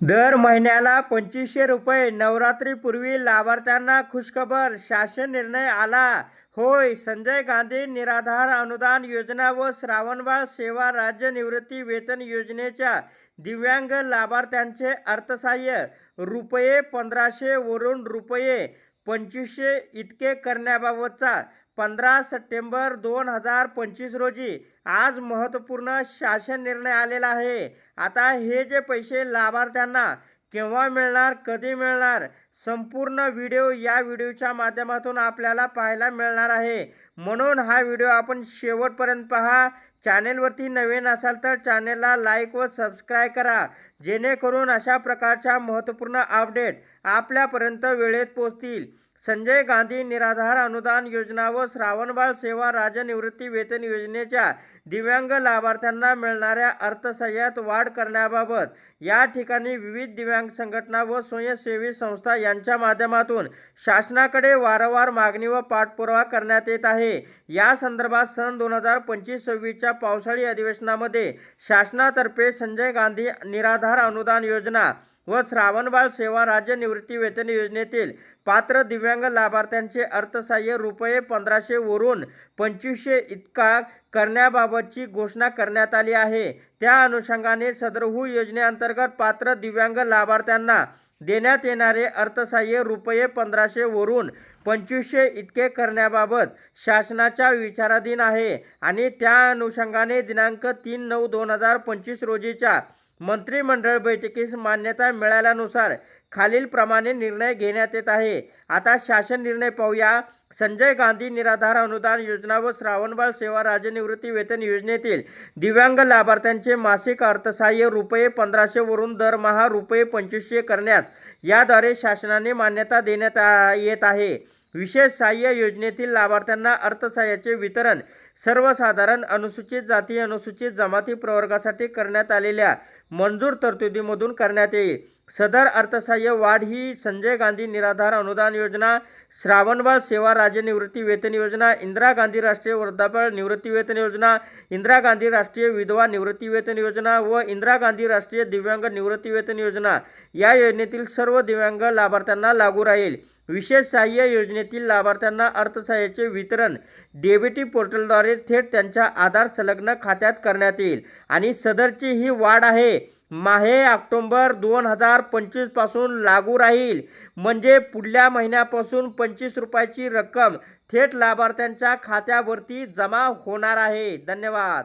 दर महिन्याला पंचवीसशे रुपये नवरात्रीपूर्वी लाभार्थ्यांना खुशखबर शासन निर्णय आला. होय संजय गांधी निराधार अनुदान योजना व श्रावणबाळ सेवा राज्य निवृत्ती वेतन योजनेच्या दिव्यांग लाभार्थ्यांचे अर्थसहाय्य. रुपये पंधराशे वरून रुपये पंचवीसशे इतके करण्याबाबतचा पंधरा सप्टेंबर दोन हजार पंचवीस रोजी आज महत्त्वपूर्ण शासन निर्णय आलेला आहे. आता हे जे पैसे लाभार्थ्यांना केव्हा मिळणार कधी मिळणार संपूर्ण व्हिडिओ या व्हिडिओच्या माध्यमातून आपल्याला पाहायला मिळणार आहे. म्हणून हा व्हिडिओ आपण शेवटपर्यंत पहा. चॅनेलवरती नवीन असाल तर चॅनेलला लाईक व सबस्क्राईब करा. जेणेकरून अशा प्रकारच्या महत्त्वपूर्ण अपडेट आपल्यापर्यंत वेळेत पोहोचतील. संजय गांधी निराधार अनुदान योजना व श्रावणबाळ सेवा राज्य निवृत्ती वेतन योजनेच्या दिव्यांग लाभार्थ्यांना मिळणाऱ्या अर्थसहाय्यात वाढ करण्याबाबत या ठिकाणी विविध दिव्यांग संघटना व स्वयंसेवी संस्था यांच्या माध्यमातून शासनाकडे वारंवार मागणी व पाठपुरावा करण्यात येत आहे. या संदर्भात सन दोन हजार पंचवीस सव्वीसच्या पावसाळी अधिवेशनामध्ये शासनातर्फे संजय गांधी निराधार अनुदान योजना व श्रावणबाळ सेवा राज्य निवृत्ती वेतन योजनेतील पात्र दिव्यांग लाभार्थ्यांचे अर्थसहाय्य रुपये पंधराशेवरून पंचवीसशे इतका करण्याबाबतची घोषणा करण्यात आली आहे. त्या अनुषंगाने सदरहू योजनेअंतर्गत पात्र दिव्यांग लाभार्थ्यांना देण्यात येणारे अर्थसहाय्य रुपये पंधराशेवरून पंचवीसशे इतके करण्याबाबत शासनाच्या विचाराधीन आहे आणि त्या अनुषंगाने दिनांक तीन नऊ दोन हजार पंचवीस रोजीच्या मंत्रिमंडळ बैठकीस मान्यता मिळाल्यानुसार खालीलप्रमाणे निर्णय घेण्यात येत आहे. आता शासन निर्णय पाहूया. संजय गांधी निराधार अनुदान योजना व श्रावणबाळ सेवा राज्य निवृत्ती वेतन योजनेतील दिव्यांग लाभार्थ्यांचे मासिक अर्थसहाय्य रुपये पंधराशेवरून दरमहा रुपये पंचवीसशे करण्यास याद्वारे शासनाने मान्यता देण्यात येत आहे. विशेष सहाय्य योजनेतील लाभार्थ्यांना अर्थसहाय्याचे वितरण सर्वसाधारण अनुसूचित जाती अनुसूचित जमाती प्रवर्गासाठी करण्यात आलेल्या मंजूर तरतुदीमधून करण्यात येईल. सदर अर्थसहाय्य वाढ ही संजय गांधी निराधार अनुदान योजना श्रावणबाळ सेवा राज्य निवृत्ती वेतन योजना इंदिरा गांधी राष्ट्रीय वृद्धापकाळ निवृत्ती वेतन योजना इंदिरा गांधी राष्ट्रीय विधवा निवृत्ती वेतन योजना व इंदिरा गांधी राष्ट्रीय दिव्यांग निवृत्ती वेतन योजना या योजनेतील सर्व दिव्यांग लाभार्थ्यांना लागू राहील. विशेष सहाय्य योजनेतील लाभार्थ्यांना अर्थसहाय्याचे वितरण डेबिटी पोर्टलद्वारे थेट त्यांच्या आधार संलग्न खात्यात करण्यात येईल आणि सदरची ही वाढ आहे. माहे ऑक्टोंबर दोन हजार पंचवीसपासून लागू राहील. म्हणजे पुढल्या महिन्यापासून पंचवीस रुपयाची रक्कम थेट लाभार्थ्यांच्या खात्यावरती जमा होणार आहे. धन्यवाद.